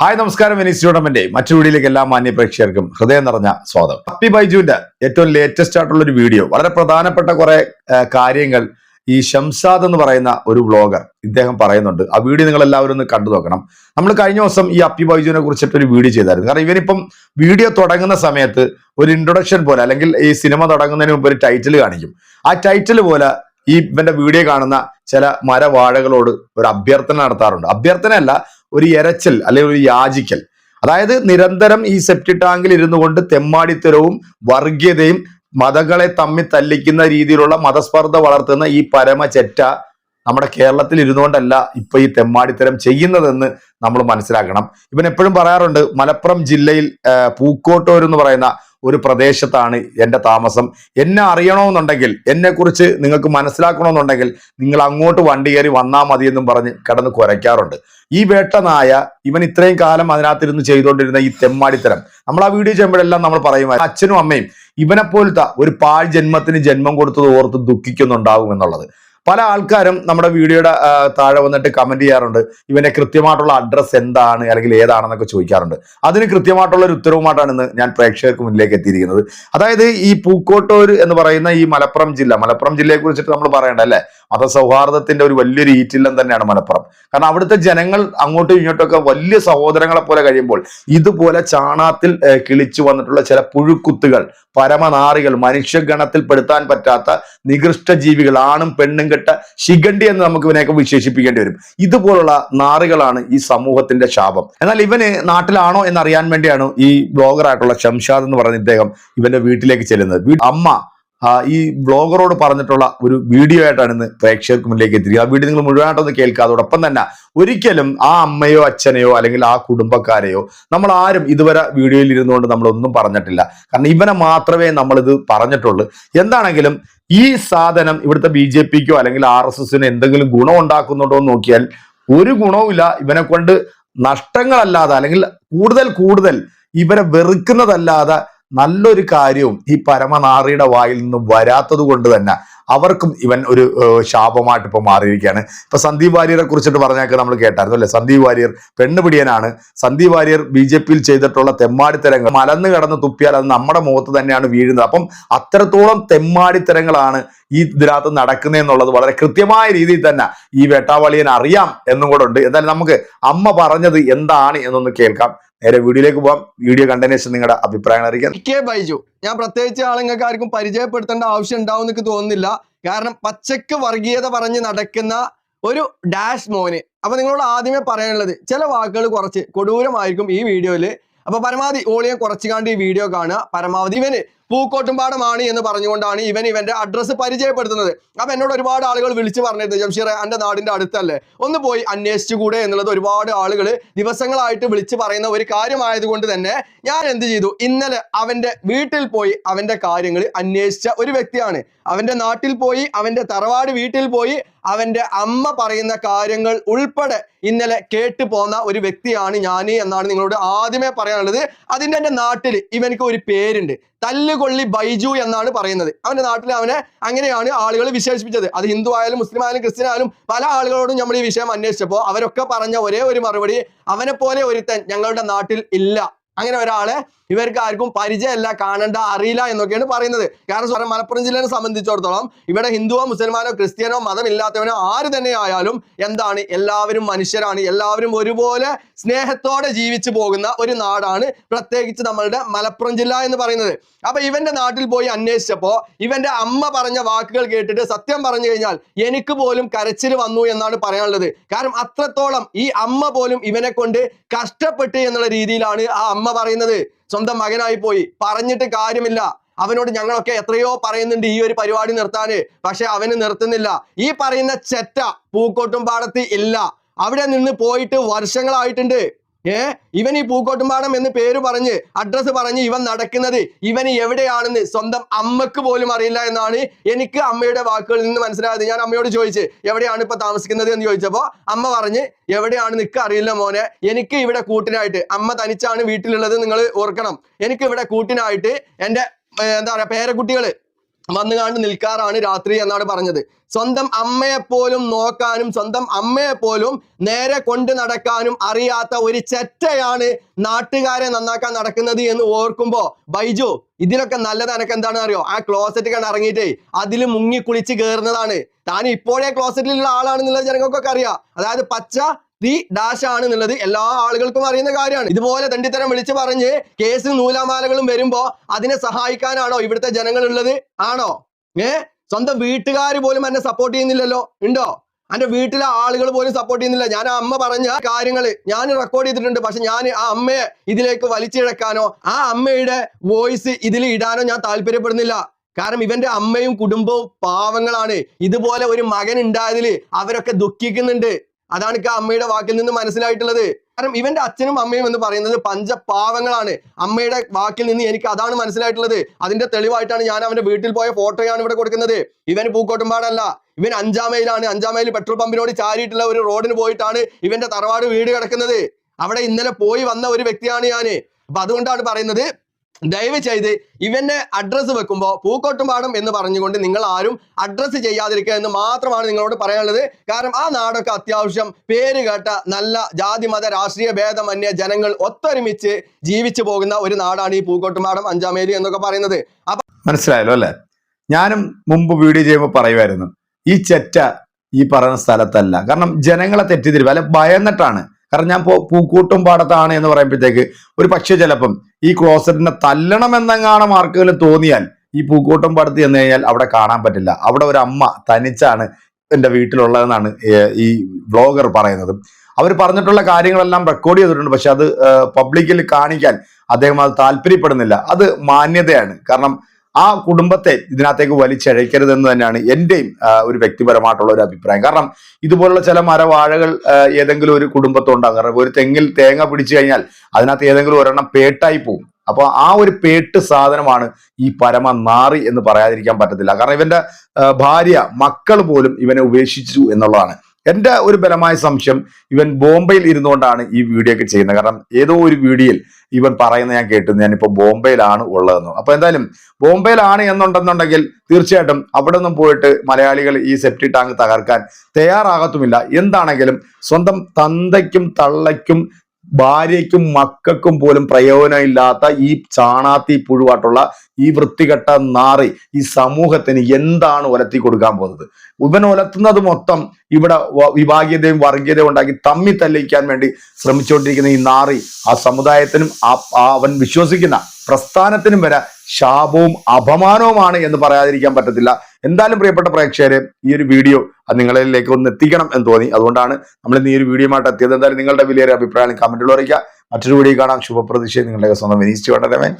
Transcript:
Hi നമസ്കാരം. Venice tournament മറ്റു വീഡിയോയിലേക്ക് എല്ലാ മാന്യ പ്രേക്ഷകർക്കും ഹൃദയം നിറഞ്ഞ സ്വാഗതം. ഹപ്പി ബൈജുവിന്റെ ഏറ്റവും ലേറ്റസ്റ്റ് ആയിട്ടുള്ള ഒരു വീഡിയോ. വളരെ പ്രധാനപ്പെട്ട കുറെ കാര്യങ്ങൾ ഈ ഷംസാദ് എന്ന് പറയുന്ന ഒരു ബ്ലോഗർ ഇദ്ദേഹം പറയുന്നുണ്ട്. ആ വീഡിയോ നിങ്ങൾ എല്ലാവരും ഒന്ന് കണ്ടു നോക്കണം. നമ്മൾ കഴിഞ്ഞ ദിവസം ഈ അപ്പി ബൈജുവിനെ കുറിച്ചിട്ട് ഒരു വീഡിയോ ചെയ്തായിരുന്നു. കാരണം ഇവനിപ്പം വീഡിയോ തുടങ്ങുന്ന സമയത്ത് ഒരു ഇൻട്രൊഡക്ഷൻ പോലെ അല്ലെങ്കിൽ ഈ സിനിമ തുടങ്ങുന്നതിന് മുമ്പ് ഒരു ടൈറ്റിൽ കാണിക്കും. ആ ടൈറ്റിൽ പോലെ ഈ ഇവന്റെ വീഡിയോ കാണുന്ന ചില മരവാഴകളോട് ഒരു അഭ്യർത്ഥന നടത്താറുണ്ട്. അഭ്യർത്ഥനയല്ല ഒരു എരച്ചൽ അല്ലെങ്കിൽ ഒരു യാചിക്കൽ. അതായത് നിരന്തരം ഈ സെപ്റ്റി ടാങ്കിൽ ഇരുന്നു കൊണ്ട് തെമ്മാടിത്തരവും വർഗീയതയും മതങ്ങളെ തമ്മിൽ തല്ലിക്കുന്ന രീതിയിലുള്ള മതസ്പർദ്ധ വളർത്തുന്ന ഈ പരമചെറ്റ നമ്മുടെ കേരളത്തിൽ ഇരുന്നുകൊണ്ടല്ല ഇപ്പൊ ഈ തെമ്മാടിത്തരം ചെയ്യുന്നതെന്ന് നമ്മൾ മനസ്സിലാക്കണം. ഇവൻ എപ്പോഴും പറയാറുണ്ട് മലപ്പുറം ജില്ലയിൽ പൂക്കോട്ടൂർ എന്ന് പറയുന്ന ഒരു പ്രദേശത്താണ് എന്റെ താമസം. എന്നെ അറിയണമെന്നുണ്ടെങ്കിൽ എന്നെക്കുറിച്ച് നിങ്ങൾക്ക് മനസ്സിലാക്കണമെന്നുണ്ടെങ്കിൽ നിങ്ങൾ അങ്ങോട്ട് വണ്ടി കയറി വന്നാൽ മതി എന്നും പറഞ്ഞ് കിടന്ന് കുരയ്ക്കാറുണ്ട്. ഈ വേട്ടനായ ഇവൻ ഇത്രയും കാലം അതിനകത്തിരുന്ന് ചെയ്തുകൊണ്ടിരുന്ന ഈ തെമ്മാടിത്തരം. നമ്മൾ ആ വീഡിയോ ചെയ്യുമ്പോഴെല്ലാം നമ്മൾ പറയുമായിരുന്നു. അച്ഛനും അമ്മയും ഇവനെപ്പോലത്തെ ഒരു പാഴ് ജന്മത്തിന് ജന്മം കൊടുത്തത് ഓർത്ത് ദുഃഖിക്കുന്നുണ്ടാവും എന്നുള്ളത്. പല ആൾക്കാരും നമ്മുടെ വീഡിയോയുടെ താഴെ വന്നിട്ട് കമന്റ് ചെയ്യാറുണ്ട്. ഇവന്റെ കൃത്യമായിട്ടുള്ള അഡ്രസ്സ് എന്താണ് അല്ലെങ്കിൽ ഏതാണെന്നൊക്കെ ചോദിക്കാറുണ്ട്. അതിന് കൃത്യമായിട്ടുള്ള ഒരു ഉത്തരവുമായിട്ടാണ് ഇന്ന് ഞാൻ പ്രേക്ഷകർക്ക് മുന്നിലേക്ക് എത്തിയിരിക്കുന്നത്. അതായത് ഈ പൂക്കോട്ടൂർ എന്ന് പറയുന്ന ഈ മലപ്പുറം ജില്ല മലപ്പുറം ജില്ലയെ കുറിച്ചിട്ട് നമ്മൾ പറയണ്ട അല്ലേ മതസൗഹാർദ്ദത്തിന്റെ ഒരു വലിയൊരു ഈറ്റില്ലം തന്നെയാണ് മലപ്പുറം. കാരണം അവിടുത്തെ ജനങ്ങൾ അങ്ങോട്ടും ഇങ്ങോട്ടും വലിയ സഹോദരങ്ങളെ പോലെ കഴിയുമ്പോൾ ഇതുപോലെ ചാണാത്തിൽ കിളിച്ചു വന്നിട്ടുള്ള ചില പുഴുക്കുത്തുകൾ പരമനാറികൾ മനുഷ്യഗണത്തിൽ പെടുത്താൻ പറ്റാത്ത നികൃഷ്ട ജീവികൾ ആണും പെണ്ണും കെട്ട ശിഖണ്ഡി എന്ന് നമുക്ക് ഇവനെയൊക്കെ വിശേഷിപ്പിക്കേണ്ടി വരും. ഇതുപോലുള്ള നാറികളാണ് ഈ സമൂഹത്തിന്റെ ശാപം. എന്നാൽ ഇവന് നാട്ടിലാണോ എന്നറിയാൻ വേണ്ടിയാണ് ഈ ബ്ലോഗറായിട്ടുള്ള ഷംഷാദ് എന്ന് പറയുന്ന ഇദ്ദേഹം ഇവന്റെ വീട്ടിലേക്ക് ചെല്ലുന്നത്. അമ്മ ഈ ബ്ലോഗറോട് പറഞ്ഞിട്ടുള്ള ഒരു വീഡിയോ ആയിട്ടാണ് ഇന്ന് പ്രേക്ഷകർക്ക് മുന്നിലേക്ക് എത്തിയിരിക്കുന്നത്. ആ വീഡിയോ നിങ്ങൾ മുഴുവനായിട്ടൊന്ന് കേൾക്കുക. അതോടൊപ്പം തന്നെ ഒരിക്കലും ആ അമ്മയോ അച്ഛനെയോ അല്ലെങ്കിൽ ആ കുടുംബക്കാരെയോ നമ്മൾ ആരും ഇതുവരെ വീഡിയോയിൽ ഇരുന്നുകൊണ്ട് നമ്മളൊന്നും പറഞ്ഞിട്ടില്ല. കാരണം ഇവനെ മാത്രമേ നമ്മളിത് പറഞ്ഞിട്ടുള്ളൂ. എന്താണെങ്കിലും ഈ സാധനം ഇവിടുത്തെ ബി ജെ പിക്കോ അല്ലെങ്കിൽ ആർ എസ് എസിന് എന്തെങ്കിലും ഗുണം ഉണ്ടാക്കുന്നുണ്ടോ എന്ന് നോക്കിയാൽ ഒരു ഗുണവുമില്ല ഇവനെ കൊണ്ട് നഷ്ടങ്ങളല്ലാതെ അല്ലെങ്കിൽ കൂടുതൽ കൂടുതൽ ഇവരെ വെറുക്കുന്നതല്ലാതെ നല്ലൊരു കാര്യവും ഈ പരമനാറിയുടെ വായിൽ നിന്ന് വരാത്തത് കൊണ്ട് തന്നെ അവർക്കും ഇവൻ ഒരു ശാപമായിട്ട് ഇപ്പൊ മാറിയിരിക്കുകയാണ്. ഇപ്പൊ സന്ദീപ് വാര്യരെ കുറിച്ചിട്ട് പറഞ്ഞൊക്കെ നമ്മൾ കേട്ടായിരുന്നു അല്ലെ? സന്ദീപ് വാര്യർ പെണ്ണുപിടിയനാണ് സന്ദീപ് വാര്യർ ബി ജെ പിയിൽ ചെയ്തിട്ടുള്ള തെമ്മാടിത്തരങ്ങൾ മലന്ന് കടന്ന് തുപ്പിയാൽ അത് നമ്മുടെ മുഖത്ത് തന്നെയാണ് വീഴുന്നത്. അപ്പം അത്രത്തോളം തെമ്മാടിത്തരങ്ങളാണ് ഈ ഇതിനകത്ത് നടക്കുന്നതെന്നുള്ളത് വളരെ കൃത്യമായ രീതിയിൽ തന്നെ ഈ വേട്ടാവളിയൻ അറിയാം എന്നും കൂടെ ഉണ്ട്. എന്തായാലും നമുക്ക് അമ്മ പറഞ്ഞത് എന്താണ് എന്നൊന്ന് കേൾക്കാം. നേരെ വീഡിയോയിലേക്ക് പോവാം. വീഡിയോ കണ്ടതിന് ശേഷം നിങ്ങളുടെ അഭിപ്രായം അറിയിക്കാം. കെ ബൈജു ഞാൻ പ്രത്യേകിച്ച് ആളുങ്ങൾക്ക് ആർക്കും പരിചയപ്പെടുത്തേണ്ട ആവശ്യം ഉണ്ടാവും എന്നൊക്കെ തോന്നുന്നില്ല. കാരണം പച്ചക്ക് വർഗീയത പറഞ്ഞ് നടക്കുന്ന ഒരു ഡാഷ് മോന്. അപ്പൊ നിങ്ങളോട് ആദ്യമേ പറയാനുള്ളത് ചില വാക്കുകൾ കുറച്ച് കൊടൂരമായിരിക്കും ഈ വീഡിയോയിൽ. അപ്പൊ പരമാവധി ഓളിയെ കുറച്ചുകാണ്ട് ഈ വീഡിയോ കാണുക. പരമാവധി ഇവന് പൂക്കോട്ടുംപാടമാണ് എന്ന് പറഞ്ഞുകൊണ്ടാണ് ഇവൻ ഇവന്റെ അഡ്രസ്സ് പരിചയപ്പെടുത്തുന്നത്. അപ്പൊ എന്നോട് ഒരുപാട് ആളുകൾ വിളിച്ചു പറഞ്ഞിരുന്നു ജംഷീർ എന്റെ നാടിന്റെ അടുത്തല്ലേ? ഒന്ന് പോയി അന്വേഷിച്ചുകൂടെ എന്നുള്ളത് ഒരുപാട് ആളുകൾ ദിവസങ്ങളായിട്ട് വിളിച്ചു പറയുന്ന ഒരു കാര്യമായതുകൊണ്ട് തന്നെ ഞാൻ എന്ത് ചെയ്തു? ഇന്നലെ അവന്റെ വീട്ടിൽ പോയി അവന്റെ കാര്യങ്ങൾ അന്വേഷിച്ച ഒരു വ്യക്തിയാണ്. അവന്റെ നാട്ടിൽ പോയി അവന്റെ തറവാട് വീട്ടിൽ പോയി അവന്റെ അമ്മ പറയുന്ന കാര്യങ്ങൾ ഉൾപ്പെടെ ഇന്നലെ കേട്ടു പോന്ന ഒരു വ്യക്തിയാണ് ഞാൻ എന്നാണ് നിങ്ങളോട് ആദ്യമേ പറയാനുള്ളത്. അതിന്റെ എന്റെ നാട്ടിൽ ഇവനക്ക് ഒരു പേരുണ്ട്. തല്ലുകൊള്ളി ബൈജു എന്നാണ് പറയുന്നത്. അവന്റെ നാട്ടിൽ അവനെ അങ്ങനെയാണ് ആളുകൾ വിശേഷിപ്പിച്ചത്. അത് ഹിന്ദു ആയാലും മുസ്ലിം ആയാലും ക്രിസ്ത്യൻ ആയാലും പല ആളുകളോടും നമ്മൾ ഈ വിഷയം അന്വേഷിച്ചപ്പോൾ അവരൊക്കെ പറഞ്ഞ ഒരേ ഒരു മറുപടി അവനെ പോലെ ഒരുത്തൻ ഞങ്ങളുടെ നാട്ടിൽ ഇല്ല. അങ്ങനെ ഒരാളെ ഇവർക്ക് ആർക്കും പരിചയമല്ല കാണണ്ട അറിയില്ല എന്നൊക്കെയാണ് പറയുന്നത്. കാരണം മലപ്പുറം ജില്ലയെ സംബന്ധിച്ചിടത്തോളം ഇവിടെ ഹിന്ദുവോ മുസൽമാനോ ക്രിസ്ത്യാനോ മതമില്ലാത്തവനോ ആര് തന്നെ ആയാലും എന്താണ് എല്ലാവരും മനുഷ്യരാണ്. എല്ലാവരും ഒരുപോലെ സ്നേഹത്തോടെ ജീവിച്ചു പോകുന്ന ഒരു നാടാണ് പ്രത്യേകിച്ച് നമ്മളുടെ മലപ്പുറം ജില്ല എന്ന് പറയുന്നത്. അപ്പൊ ഇവന്റെ നാട്ടിൽ പോയി അന്വേഷിച്ചപ്പോ ഇവന്റെ അമ്മ പറഞ്ഞ വാക്കുകൾ കേട്ടിട്ട് സത്യം പറഞ്ഞു കഴിഞ്ഞാൽ എനിക്ക് പോലും കരച്ചിൽ വന്നു എന്നാണ് പറയാനുള്ളത്. കാരണം അത്രത്തോളം ഈ അമ്മ പോലും ഇവനെ കൊണ്ട് കഷ്ടപ്പെട്ട് എന്നുള്ള രീതിയിലാണ് ആ അമ്മ പറയുന്നത് സ്വന്തം മകനായി പോയി. പറഞ്ഞിട്ട് കാര്യമില്ല. അവനോട് ഞങ്ങളൊക്കെ എത്രയോ പറയുന്നുണ്ട് ഈ ഒരു പരിപാടി നിർത്താന്. പക്ഷെ അവന് നിർത്തുന്നില്ല. ഈ പറയുന്ന ചെറ്റ പൂക്കോട്ടും പാടത്ത് ഇല്ല. അവിടെ നിന്ന് പോയിട്ട് വർഷങ്ങളായിട്ടുണ്ട്. ഏ? ഇവൻ ഈ പൂക്കോട്ടുംപാടം എന്ന് പേര് പറഞ്ഞ് അഡ്രസ്സ് പറഞ്ഞ് ഇവൻ നടക്കുന്നത് ഇവൻ എവിടെയാണെന്ന് സ്വന്തം അമ്മയ്ക്ക് പോലും അറിയില്ല എന്നാണ് എനിക്ക് അമ്മയുടെ വാക്കുകളിൽ നിന്ന് മനസ്സിലായത്. ഞാൻ അമ്മയോട് ചോദിച്ചു എവിടെയാണ് ഇപ്പൊ താമസിക്കുന്നത്? എന്ന് ചോദിച്ചപ്പോ അമ്മ പറഞ്ഞ് എവിടെയാണ്? നിക്ക് അറിയില്ല മോനെ. എനിക്ക് ഇവിടെ കൂട്ടിനായിട്ട് അമ്മ തനിച്ചാണ് വീട്ടിലുള്ളത് നിങ്ങൾ ഓർക്കണം. എനിക്ക് ഇവിടെ കൂട്ടിനായിട്ട് എന്റെ എന്താ പറയാ പേരക്കുട്ടികൾ വന്നുകാണ്ട് നിൽക്കാറാണ് രാത്രി എന്നാണ് പറഞ്ഞത്. സ്വന്തം അമ്മയെ പോലും നോക്കാനും സ്വന്തം അമ്മയെ പോലും നേരെ കൊണ്ട് നടക്കാനും അറിയാത്ത ഒരു ചെറ്റയാണ് നാട്ടുകാരെ നന്നാക്കാൻ നടക്കുന്നത് എന്ന് ഓർക്കുമ്പോ ബൈജു ഇതിനൊക്കെ നല്ലത് എനക്ക് എന്താണെന്ന് അറിയോ? ആ ക്ലോസറ്റ് കണ്ട് ഇറങ്ങിയിട്ടേ അതിൽ മുങ്ങി കുളിച്ച് കയറുന്നതാണ് താൻ ഇപ്പോഴേ ക്ലോസറ്റിലുള്ള ആളാണെന്നുള്ള ജനങ്ങൾക്കൊക്കെ അറിയാം. അതായത് പച്ച ദി ഡാഷ് ആണ് എന്നുള്ളത് എല്ലാ ആളുകൾക്കും അറിയുന്ന കാര്യമാണ്. ഇതുപോലെ തണ്ടിത്തരം വിളിച്ചു പറഞ്ഞ് കേസ് നൂലാമാലകളും വരുമ്പോ അതിനെ സഹായിക്കാനാണോ ഇവിടുത്തെ ജനങ്ങൾ ഉള്ളത് ആണോ? ഏ? സ്വന്തം വീട്ടുകാർ പോലും എന്നെ സപ്പോർട്ട് ചെയ്യുന്നില്ലല്ലോ. ഉണ്ടോ? എന്റെ വീട്ടിലെ ആളുകൾ പോലും സപ്പോർട്ട് ചെയ്യുന്നില്ല. ഞാൻ ആ അമ്മ പറഞ്ഞ കാര്യങ്ങൾ ഞാൻ റെക്കോർഡ് ചെയ്തിട്ടുണ്ട്. പക്ഷെ ഞാൻ ആ അമ്മയെ ഇതിലേക്ക് വലിച്ചിഴക്കാനോ ആ അമ്മയുടെ വോയിസ് ഇതിൽ ഇടാനോ ഞാൻ താല്പര്യപ്പെടുന്നില്ല. കാരണം ഇവന്റെ അമ്മയും കുടുംബവും പാവങ്ങളാണ്. ഇതുപോലെ ഒരു മകൻ ഉണ്ടായതിൽ അവരൊക്കെ ദുഃഖിക്കുന്നുണ്ട്. അതാണ് എനിക്ക് അമ്മയുടെ വാക്കിൽ നിന്ന് മനസ്സിലായിട്ടുള്ളത്. കാരണം ഇവന്റെ അച്ഛനും അമ്മയും എന്ന് പറയുന്നത് പഞ്ചപാവങ്ങളാണ്. അമ്മയുടെ വാക്കിൽ നിന്ന് എനിക്ക് അതാണ് മനസ്സിലായിട്ടുള്ളത്. അതിന്റെ തെളിവായിട്ടാണ് ഞാൻ അവന്റെ വീട്ടിൽ പോയ ഫോട്ടോയാണ് ഇവിടെ കൊടുക്കുന്നത്. ഇവൻ പൂക്കോട്ടുംപാടല്ല. ഇവൻ അഞ്ചാമയിലാണ് അഞ്ചാമയിൽ പെട്രോൾ പമ്പിനോട് ചാരിയിട്ടുള്ള ഒരു റോഡിന് പോയിട്ടാണ് ഇവന്റെ തറവാട് വീട് കിടക്കുന്നത്. അവിടെ ഇന്നലെ പോയി വന്ന ഒരു വ്യക്തിയാണ് ഞാൻ. അപ്പൊ അതുകൊണ്ടാണ് പറയുന്നത് ദയവ് ചെയ്ത് ഇവന്റെ അഡ്രസ്സ് വെക്കുമ്പോൾ പൂക്കോട്ടുംപാടം എന്ന് പറഞ്ഞുകൊണ്ട് നിങ്ങൾ ആരും അഡ്രസ്സ് ചെയ്യാതിരിക്കുക എന്ന് മാത്രമാണ് നിങ്ങളോട് പറയാനുള്ളത്. കാരണം ആ നാടൊക്കെ അത്യാവശ്യം പേര് കേട്ട നല്ല ജാതി മത രാഷ്ട്രീയ ഭേദമന്യ ജനങ്ങൾ ഒത്തൊരുമിച്ച് ജീവിച്ചു പോകുന്ന ഒരു നാടാണ് ഈ പൂക്കോട്ടുംപാടം അഞ്ചാമേലി എന്നൊക്കെ പറയുന്നത്. അപ്പൊ മനസ്സിലായല്ലോ അല്ലെ? ഞാനും മുമ്പ് വീഡിയോ ചെയ്യുമ്പോൾ പറയുമായിരുന്നു ഈ ചെറ്റ ഈ പറയുന്ന സ്ഥലത്തല്ല. കാരണം ജനങ്ങളെ തെറ്റിദ്ധരിപ്പ് അല്ലെ ഭയന്നിട്ടാണ്. കാരണം ഞാൻ പൂക്കൂട്ടും പാടത്താണ് എന്ന് പറയുമ്പോഴത്തേക്ക് ഒരു പക്ഷേ ചിലപ്പം ഈ ക്ലോസറ്റിനെ തല്ലണമെന്നെങ്ങാണ് മാർക്കുകൾ തോന്നിയാൽ ഈ പൂക്കൂട്ടം പാടത്ത് ചെന്ന് കഴിഞ്ഞാൽ അവിടെ കാണാൻ പറ്റില്ല. അവിടെ ഒരു അമ്മ തനിച്ചാണ് എന്റെ വീട്ടിലുള്ളതെന്നാണ് ഈ വ്ളോഗർ പറയുന്നത്. അവർ പറഞ്ഞിട്ടുള്ള കാര്യങ്ങളെല്ലാം റെക്കോർഡ് ചെയ്തിട്ടുണ്ട്. പക്ഷെ അത് പബ്ലിക്കിൽ കാണിക്കാൻ അദ്ദേഹം അത് താല്പര്യപ്പെടുന്നില്ല. അത് മാന്യതയാണ്. കാരണം ആ കുടുംബത്തെ ഇതിനകത്തേക്ക് വലിച്ചഴക്കരുതെന്ന് തന്നെയാണ് എന്റെയും ഒരു വ്യക്തിപരമായിട്ടുള്ള ഒരു അഭിപ്രായം. കാരണം ഇതുപോലുള്ള ചില മരവാഴകൾ ഏതെങ്കിലും ഒരു കുടുംബത്തുണ്ടാകും. കാരണം ഒരു തെങ്ങിൽ തേങ്ങ പിടിച്ചു കഴിഞ്ഞാൽ അതിനകത്ത് ഏതെങ്കിലും ഒരെണ്ണം പേട്ടായി പോകും. അപ്പൊ ആ ഒരു പേട്ട് സാധനമാണ് ഈ പരമ നാറി എന്ന് പറയാതിരിക്കാൻ പറ്റത്തില്ല. കാരണം ഇവന്റെ ഭാര്യ മക്കൾ പോലും ഇവനെ ഉപേക്ഷിച്ചു എന്നുള്ളതാണ്. എന്റെ ഒരു ബലമായ സംശയം ഇവൻ ബോംബെയിൽ ഇരുന്നുകൊണ്ടാണ് ഈ വീഡിയോ ഒക്കെ ചെയ്യുന്നത്. കാരണം ഏതോ ഒരു വീഡിയോയിൽ ഇവൻ പറയുന്നത് ഞാൻ കേട്ടു ഞാനിപ്പോൾ ബോംബെയിലാണ് ഉള്ളതെന്ന്. അപ്പോൾ എന്തായാലും ബോംബെയിലാണ് എന്നുണ്ടെന്നുണ്ടെങ്കിൽ തീർച്ചയായിട്ടും അവിടെ നിന്നും പോയിട്ട് മലയാളികൾ ഈ സെപ്റ്റി ടാങ്ക് തകർക്കാൻ തയ്യാറാകത്തുമില്ല. എന്താണെങ്കിലും സ്വന്തം തന്തയ്ക്കും തള്ളയ്ക്കും ഭാര്യയ്ക്കും മക്കൾക്കും പോലും പ്രയോജനമില്ലാത്ത ഈ ചാണാത്തി പുഴുവായിട്ടുള്ള ഈ വൃത്തികെട്ട നാറി ഈ സമൂഹത്തിന് എന്താണ് ഒലത്തി കൊടുക്കാൻ പോകുന്നത്? ഇവൻ ഒലത്തുന്നത് മൊത്തം ഇവിടെ വിഭാഗീയതയും വർഗീയതയും ഉണ്ടാക്കി തമ്മി തല്ലിക്കാൻ വേണ്ടി ശ്രമിച്ചുകൊണ്ടിരിക്കുന്ന ഈ നാറി ആ സമുദായത്തിനും ആ അവൻ വിശ്വസിക്കുന്ന പ്രസ്ഥാനത്തിനും വരെ ശാപവും അപമാനവുമാണ് എന്ന് പറയാതിരിക്കാൻ പറ്റത്തില്ല. എന്തായാലും പ്രിയപ്പെട്ട പ്രേക്ഷകരെ ഈ ഒരു വീഡിയോ അത് നിങ്ങളിലേക്ക് ഒന്ന് എത്തിക്കണം എന്ന് തോന്നി. അതുകൊണ്ടാണ് നമ്മൾ ഇന്ന് ഈ ഒരു വീഡിയോയുമായിട്ട് എത്തിയത്. എന്തായാലും നിങ്ങളുടെ വിലയേറെ അഭിപ്രായം കമന്റിൽ അറിയിക്കുക. മറ്റൊരു വീഡിയോ കാണാം. ശുഭപ്രതീക്ഷയെ നിങ്ങളുടെ സ്വന്തം വിനീസ് വേണ്ടരമേൻ